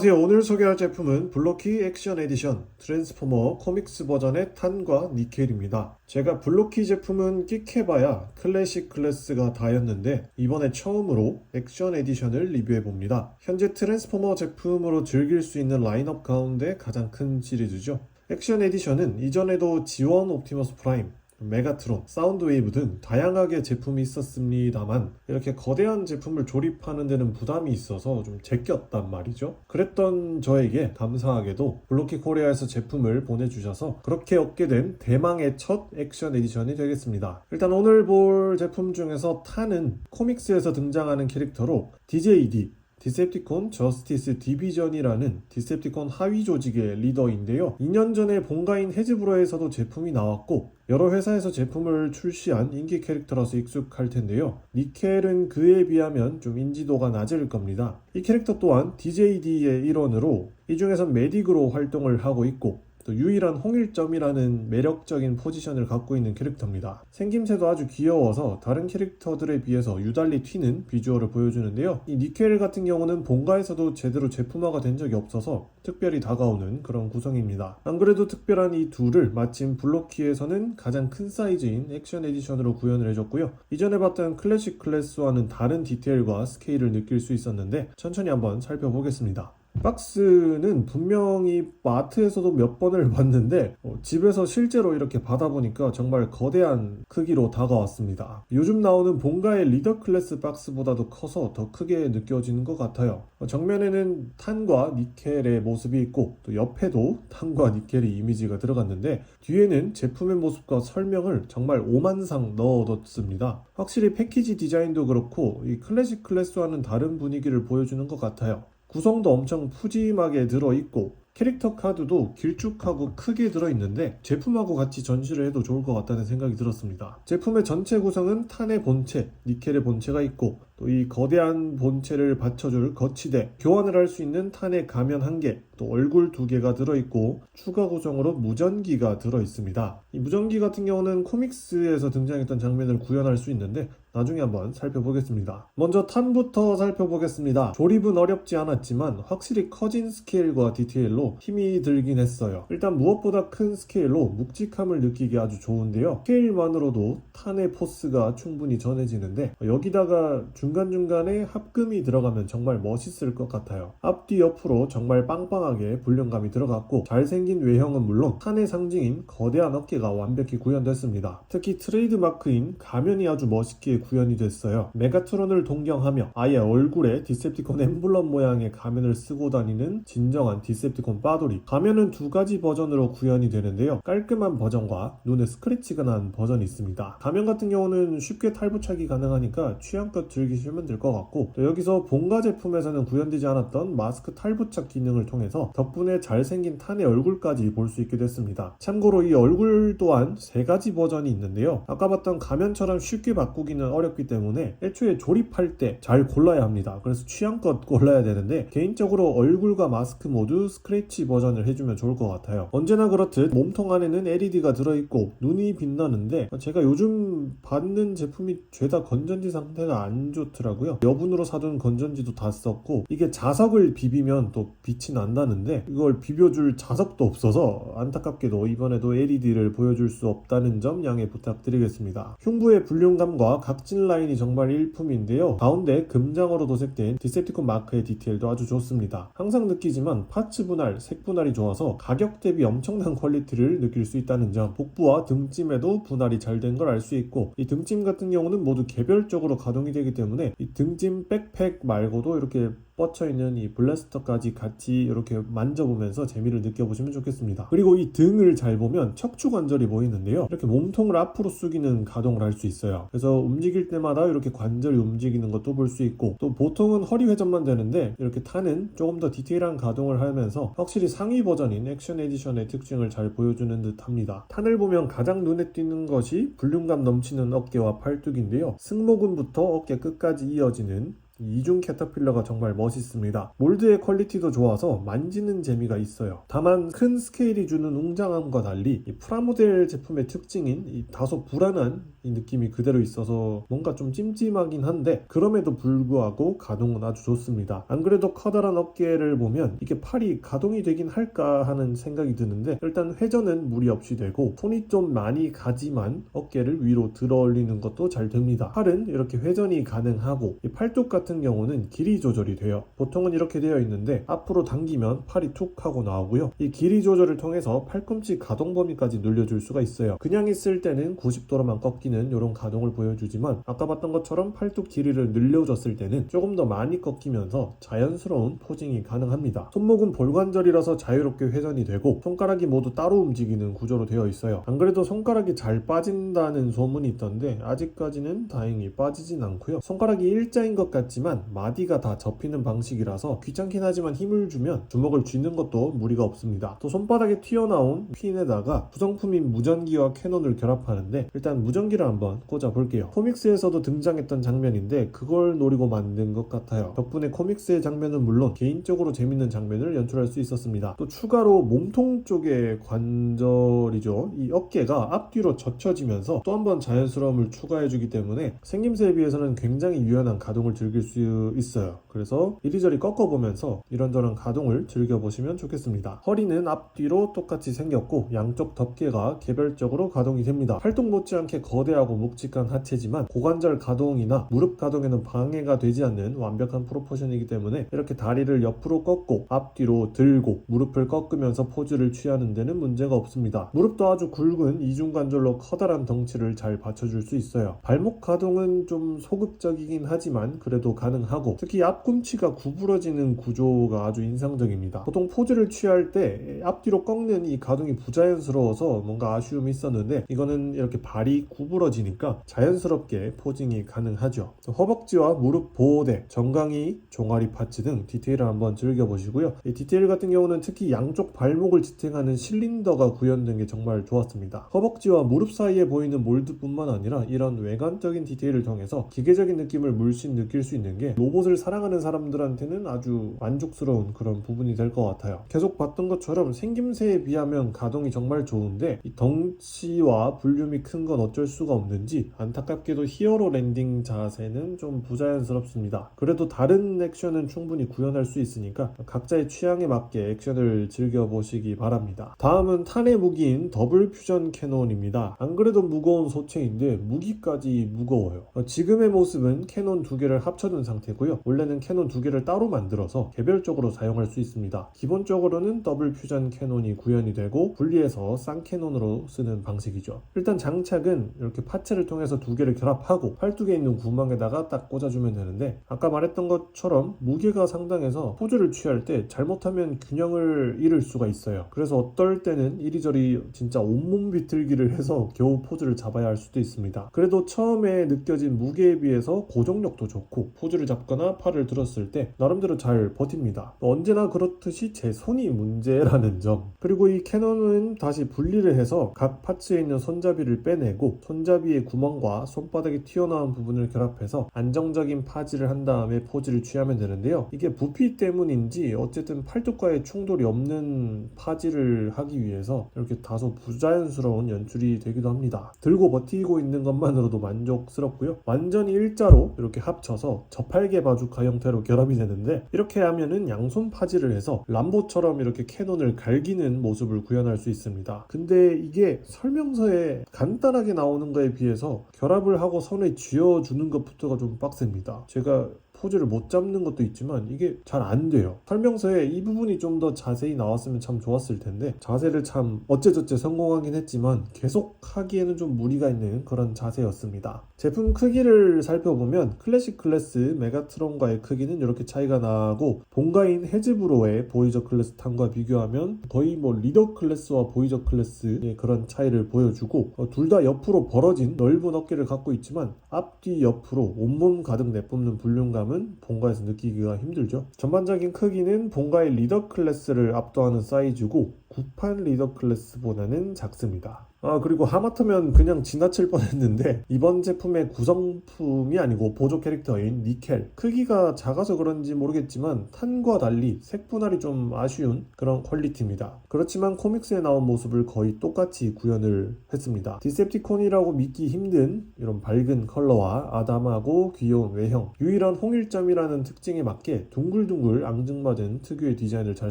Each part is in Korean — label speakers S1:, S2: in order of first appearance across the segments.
S1: 안녕하세요. 오늘 소개할 제품은 블로키 액션 에디션 트랜스포머 코믹스 버전의 탄과 니켈입니다. 제가 블로키 제품은 끽해봐야 클래식 클래스가 다였는데 이번에 처음으로 액션 에디션을 리뷰해봅니다. 현재 트랜스포머 제품으로 즐길 수 있는 라인업 가운데 가장 큰 시리즈죠. 액션 에디션은 이전에도 지원 옵티머스 프라임, 메가트론, 사운드웨이브 등 다양하게 제품이 있었습니다만 이렇게 거대한 제품을 조립하는 데는 부담이 있어서 좀 제꼈단 말이죠. 그랬던 저에게 감사하게도 블로키 코리아에서 제품을 보내주셔서 그렇게 얻게 된 대망의 첫 액션 에디션이 되겠습니다. 일단 오늘 볼 제품 중에서 타는 코믹스에서 등장하는 캐릭터로 DJD 디셉티콘 저스티스 디비전이라는 디셉티콘 하위 조직의 리더인데요. 2년 전에 본가인 헤즈브로에서도 제품이 나왔고 여러 회사에서 제품을 출시한 인기 캐릭터라서 익숙할 텐데요. 니켈은 그에 비하면 좀 인지도가 낮을 겁니다. 이 캐릭터 또한 DJD의 일원으로 이 중에선 메딕으로 활동을 하고 있고 또 유일한 홍일점이라는 매력적인 포지션을 갖고 있는 캐릭터입니다. 생김새도 아주 귀여워서 다른 캐릭터들에 비해서 유달리 튀는 비주얼을 보여주는데요. 이 니켈 같은 경우는 본가에서도 제대로 제품화가 된 적이 없어서 특별히 다가오는 그런 구성입니다. 안 그래도 특별한 이 둘을 마침 블록키에서는 가장 큰 사이즈인 액션 에디션으로 구현을 해줬고요. 이전에 봤던 클래식 클래스와는 다른 디테일과 스케일을 느낄 수 있었는데 천천히 한번 살펴보겠습니다. 박스는 분명히 마트에서도 몇 번을 봤는데 어, 집에서 실제로 이렇게 받아보니까 정말 거대한 크기로 다가왔습니다. 요즘 나오는 본가의 리더 클래스 박스보다도 커서 더 크게 느껴지는 것 같아요. 어, 정면에는 탄과 니켈의 모습이 있고 또 옆에도 탄과 니켈의 이미지가 들어갔는데 뒤에는 제품의 모습과 설명을 정말 오만상 넣어뒀습니다. 확실히 패키지 디자인도 그렇고 이 클래식 클래스와는 다른 분위기를 보여주는 것 같아요. 구성도 엄청 푸짐하게 들어있고 캐릭터 카드도 길쭉하고 크게 들어있는데 제품하고 같이 전시를 해도 좋을 것 같다는 생각이 들었습니다. 제품의 전체 구성은 탄의 본체, 니켈의 본체가 있고 또 이 거대한 본체를 받쳐줄 거치대, 교환을 할 수 있는 탄의 가면 한 개, 또 얼굴 두 개가 들어있고 추가 구성으로 무전기가 들어있습니다. 이 무전기 같은 경우는 코믹스에서 등장했던 장면을 구현할 수 있는데 나중에 한번 살펴보겠습니다. 먼저 탄부터 살펴보겠습니다. 조립은 어렵지 않았지만 확실히 커진 스케일과 디테일로 힘이 들긴 했어요. 일단 무엇보다 큰 스케일로 묵직함을 느끼기 아주 좋은데요. 스케일만으로도 탄의 포스가 충분히 전해지는데 여기다가 중 간중간에 합금이 들어가면 정말 멋있을 것 같아요. 앞뒤 옆으로 정말 빵빵하게 불륜감이 들어갔고 잘생긴 외형은 물론 탄의 상징인 거대한 어깨가 완벽히 구현됐습니다. 특히 트레이드 마크인 가면이 아주 멋있게 구현이 됐어요. 메가트론을 동경하며 아예 얼굴에 디셉티콘 엠블럼 모양의 가면을 쓰고 다니는 진정한 디셉티콘 빠돌이. 가면은 두 가지 버전으로 구현이 되는데요. 깔끔한 버전과 눈에 스크래치가 난 버전이 있습니다. 가면 같은 경우는 쉽게 탈부착이 가능하니까 취향껏 즐기시 면 될 것 같고 또 여기서 본가 제품에서는 구현되지 않았던 마스크 탈부착 기능을 통해서 덕분에 잘생긴 탄의 얼굴까지 볼 수 있게 됐습니다. 참고로 이 얼굴 또한 세 가지 버전이 있는데요. 아까 봤던 가면처럼 쉽게 바꾸기는 어렵기 때문에 애초에 조립할 때 잘 골라야 합니다. 그래서 취향껏 골라야 되는데 개인적으로 얼굴과 마스크 모두 스크래치 버전을 해주면 좋을 것 같아요. 언제나 그렇듯 몸통 안에는 LED가 들어있고 눈이 빛나는데 제가 요즘 받는 제품이 죄다 건전지 상태가 안 좋 더라고요. 여분으로 사둔 건전지도 다 썼고 이게 자석을 비비면 또 빛이 난다는데 이걸 비벼줄 자석도 없어서 안타깝게도 이번에도 LED를 보여줄 수 없다는 점 양해 부탁드리겠습니다. 흉부의 불륜감과 각진 라인이 정말 일품인데요. 가운데 금장으로 도색된 디셉티콘 마크의 디테일도 아주 좋습니다. 항상 느끼지만 파츠 분할, 색 분할이 좋아서 가격 대비 엄청난 퀄리티를 느낄 수 있다는 점 복부와 등찜에도 분할이 잘 된 걸 알 수 있고 이 등찜 같은 경우는 모두 개별적으로 가동이 되기 때문에 이 등찜 백팩 말고도 이렇게 뻗쳐 있는 이 블래스터까지 같이 이렇게 만져보면서 재미를 느껴보시면 좋겠습니다. 그리고 이 등을 잘 보면 척추 관절이 보이는데요. 이렇게 몸통을 앞으로 숙이는 가동을 할 수 있어요. 그래서 움직일 때마다 이렇게 관절이 움직이는 것도 볼 수 있고 또 보통은 허리 회전만 되는데 이렇게 타는 조금 더 디테일한 가동을 하면서 확실히 상위 버전인 액션 에디션의 특징을 잘 보여주는 듯 합니다. 탄을 보면 가장 눈에 띄는 것이 불륜감 넘치는 어깨와 팔뚝인데요. 승모근부터 어깨 끝까지 이어지는 이 이중 캐터필러가 정말 멋있습니다. 몰드의 퀄리티도 좋아서 만지는 재미가 있어요. 다만 큰 스케일이 주는 웅장함과 달리 이 프라모델 제품의 특징인 이 다소 불안한 이 느낌이 그대로 있어서 뭔가 좀 찜찜하긴 한데 그럼에도 불구하고 가동은 아주 좋습니다. 안 그래도 커다란 어깨를 보면 이게 팔이 가동이 되긴 할까 하는 생각이 드는데 일단 회전은 무리 없이 되고 손이 좀 많이 가지만 어깨를 위로 들어 올리는 것도 잘 됩니다. 팔은 이렇게 회전이 가능하고 이 팔뚝 같은 경우는 길이 조절이 돼요. 보통은 이렇게 되어 있는데 앞으로 당기면 팔이 툭 하고 나오고요. 이 길이 조절을 통해서 팔꿈치 가동 범위까지 늘려줄 수가 있어요. 그냥 있을 때는 90도로만 꺾이는 이런 가동을 보여주지만 아까 봤던 것처럼 팔뚝 길이를 늘려줬을 때는 조금 더 많이 꺾이면서 자연스러운 포징이 가능합니다. 손목은 볼관절이라서 자유롭게 회전이 되고 손가락이 모두 따로 움직이는 구조로 되어 있어요. 안 그래도 손가락이 잘 빠진다는 소문이 있던데 아직까지는 다행히 빠지진 않고요. 손가락이 일자인 것 같 지만 마디가 다 접히는 방식이라서 귀찮긴 하지만 힘을 주면 주먹을 쥐는 것도 무리가 없습니다. 또 손바닥에 튀어나온 핀에다가 구성품인 무전기와 캐논을 결합하는데 일단 무전기를 한번 꽂아 볼게요. 코믹스에서도 등장했던 장면인데 그걸 노리고 만든 것 같아요. 덕분에 코믹스의 장면은 물론 개인적으로 재밌는 장면을 연출할 수 있었습니다. 또 추가로 몸통 쪽의 관절이죠. 이 어깨가 앞뒤로 젖혀지면서 또 한 번 자연스러움을 추가해주기 때문에 생김새에 비해서는 굉장히 유연한 가동을 즐길 수 있어요. 그래서 이리저리 꺾어보면서 이런저런 가동을 즐겨보시면 좋겠습니다. 허리는 앞뒤로 똑같이 생겼고 양쪽 덮개가 개별적으로 가동이 됩니다. 팔뚝 못지않게 거대하고 묵직한 하체지만 고관절 가동이나 무릎 가동에는 방해가 되지 않는 완벽한 프로포션이기 때문에 이렇게 다리를 옆으로 꺾고 앞뒤로 들고 무릎을 꺾으면서 포즈를 취하는 데는 문제가 없습니다. 무릎도 아주 굵은 이중관절로 커다란 덩치를 잘 받쳐줄 수 있어요. 발목 가동은 좀 소극적이긴 하지만 그래도 가능하고 특히 앞꿈치가 구부러지는 구조가 아주 인상적입니다. 보통 포즈를 취할 때 앞뒤로 꺾는 이 가동이 부자연스러워서 뭔가 아쉬움이 있었는데 이거는 이렇게 발이 구부러지니까 자연스럽게 포징이 가능하죠. 허벅지와 무릎 보호대, 정강이, 종아리 파츠 등 디테일을 한번 즐겨보시고요. 이 디테일 같은 경우는 특히 양쪽 발목을 지탱하는 실린더가 구현된 게 정말 좋았습니다. 허벅지와 무릎 사이에 보이는 몰드뿐만 아니라 이런 외관적인 디테일을 통해서 기계적인 느낌을 물씬 느낄 수 있는 게 로봇을 사랑하는 사람들한테는 아주 만족스러운 그런 부분이 될 것 같아요. 계속 봤던 것처럼 생김새에 비하면 가동이 정말 좋은데 이 덩치와 볼륨이 큰 건 어쩔 수가 없는지 안타깝게도 히어로 랜딩 자세는 좀 부자연스럽습니다. 그래도 다른 액션은 충분히 구현할 수 있으니까 각자의 취향에 맞게 액션을 즐겨보시기 바랍니다. 다음은 탄의 무기인 더블 퓨전 캐논입니다. 안 그래도 무거운 소체인데 무기까지 무거워요. 어, 지금의 모습은 캐논 두 개를 합쳐 둔 상태고요. 원래는 캐논 두 개를 따로 만들어서 개별적으로 사용할 수 있습니다. 기본적으로는 더블 퓨전 캐논이 구현이 되고 분리해서 쌍캐논으로 쓰는 방식이죠. 일단 장착은 이렇게 파츠를 통해서 두 개를 결합하고 팔뚝에 있는 구멍에다가 딱 꽂아주면 되는데 아까 말했던 것처럼 무게가 상당해서 포즈를 취할 때 잘못하면 균형을 잃을 수가 있어요. 그래서 어떨 때는 이리저리 진짜 온몸 비틀기를 해서 겨우 포즈를 잡아야 할 수도 있습니다. 그래도 처음에 느껴진 무게에 비해서 고정력도 좋고 포즈를 잡거나 팔을 들었을 때 나름대로 잘 버팁니다. 언제나 그렇듯이 제 손이 문제라는 점. 그리고 이 캐논은 다시 분리를 해서 각 파츠에 있는 손잡이를 빼내고 손잡이의 구멍과 손바닥에 튀어나온 부분을 결합해서 안정적인 파지를 한 다음에 포즈를 취하면 되는데요. 이게 부피 때문인지 어쨌든 팔뚝과의 충돌이 없는 파지를 하기 위해서 이렇게 다소 부자연스러운 연출이 되기도 합니다. 들고 버티고 있는 것만으로도 만족스럽고요. 완전히 일자로 이렇게 합쳐서 저팔계 바주카 형태로 결합이 되는데 이렇게 하면은 양손 파지를 해서 람보처럼 이렇게 캐논을 갈기는 모습을 구현할 수 있습니다. 근데 이게 설명서에 간단하게 나오는 거에 비해서 결합을 하고 손에 쥐어주는 것부터가 좀 빡셉니다. 제가 포즈를 못 잡는 것도 있지만 이게 잘 안 돼요. 설명서에 이 부분이 좀 더 자세히 나왔으면 참 좋았을 텐데 자세를 참 어째저째 성공하긴 했지만 계속 하기에는 좀 무리가 있는 그런 자세였습니다. 제품 크기를 살펴보면 클래식 클래스 메가트론과의 크기는 이렇게 차이가 나고 본가인 헤즈브로의 보이저 클래스 탄과 비교하면 거의 뭐 리더 클래스와 보이저 클래스의 그런 차이를 보여주고 어, 둘다 옆으로 벌어진 넓은 어깨를 갖고 있지만 앞뒤 옆으로 온몸 가득 내뿜는 볼륨감 은 본가에서 느끼기가 힘들죠. 전반적인 크기는 본가의 리더 클래스를 압도하는 사이즈고 구판 리더 클래스보다는 작습니다. 아 그리고 하마터면 그냥 지나칠 뻔했는데 이번 제품의 구성품이 아니고 보조 캐릭터인 니켈 크기가 작아서 그런지 모르겠지만 탄과 달리 색 분할이 좀 아쉬운 그런 퀄리티입니다. 그렇지만 코믹스에 나온 모습을 거의 똑같이 구현을 했습니다. 디셉티콘이라고 믿기 힘든 이런 밝은 컬러와 아담하고 귀여운 외형 유일한 홍일점이라는 특징에 맞게 둥글둥글 앙증맞은 특유의 디자인을 잘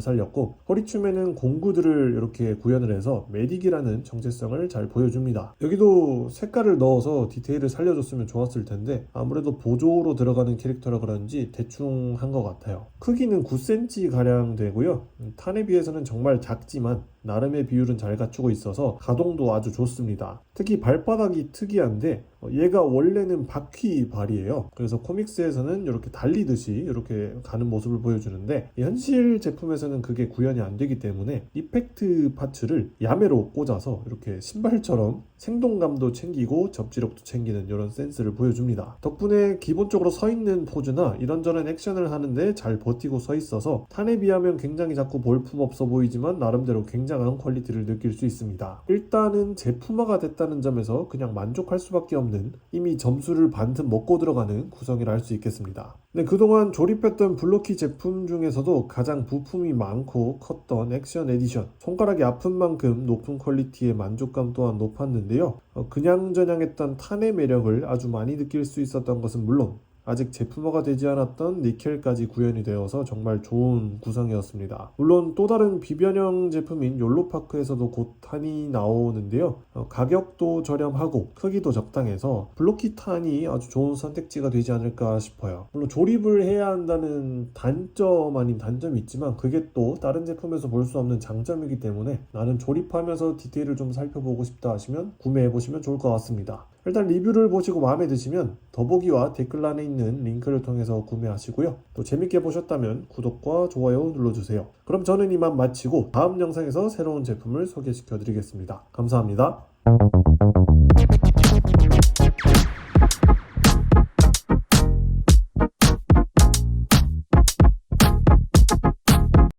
S1: 살렸고 허리춤에는 공구들을 이렇게 구현을 해서 메딕이라는 정체성을 잘 보여줍니다. 여기도 색깔을 넣어서 디테일을 살려줬으면 좋았을 텐데 아무래도 보조로 들어가는 캐릭터라 그런지 대충 한 것 같아요. 크기는 9cm 가량 되고요. 음, 탄에 비해서는 정말 작지만 나름의 비율은 잘 갖추고 있어서 가동도 아주 좋습니다. 특히 발바닥이 특이한데 어, 얘가 원래는 바퀴 발이에요. 그래서 코믹스에서는 이렇게 달리듯이 이렇게 가는 모습을 보여주는데 이 현실 제품에서는 그게 구현이 안 되기 때문에 이펙트 파츠를 야매로 꽂아서 이렇게 신발처럼 생동감도 챙기고 접지력도 챙기는 이런 센스를 보여줍니다. 덕분에 기본적으로 서 있는 포즈나 이런저런 액션을 하는데 잘 버티고 서 있어서 탄에 비하면 굉장히 자꾸 볼품 없어 보이지만 나름대로 굉장한 퀄리티를 느낄 수 있습니다. 일단은 제품화가 됐다는 점에서 그냥 만족할 수밖에 없는 이미 점수를 반틈 먹고 들어가는 구성이라 할 수 있겠습니다. 네, 그동안 조립했던 블로키 제품 중에서도 가장 부품이 많고 컸던 액션 에디션 손가락이 아픈 만큼 높은 퀄리티의 만족감 또한 높았는데요. 어, 그냥저냥 했던 탄의 매력을 아주 많이 느낄 수 있었던 것은 물론 아직 제품화가 되지 않았던 니켈까지 구현이 되어서 정말 좋은 구성이었습니다. 물론 또 다른 비변형 제품인 욜로파크에서도 곧 탄이 나오는데요. 어, 가격도 저렴하고 크기도 적당해서 블로키 탄이 아주 좋은 선택지가 되지 않을까 싶어요. 물론 조립을 해야 한다는 단점 아닌 단점이 있지만 그게 또 다른 제품에서 볼 수 없는 장점이기 때문에 나는 조립하면서 디테일을 좀 살펴보고 싶다 하시면 구매해 보시면 좋을 것 같습니다. 일단 리뷰를 보시고 마음에 드시면 더보기와 댓글란에 있는 링크를 통해서 구매하시고요. 또 재밌게 보셨다면 구독과 좋아요 눌러주세요. 그럼 저는 이만 마치고 다음 영상에서 새로운 제품을 소개시켜 드리겠습니다. 감사합니다.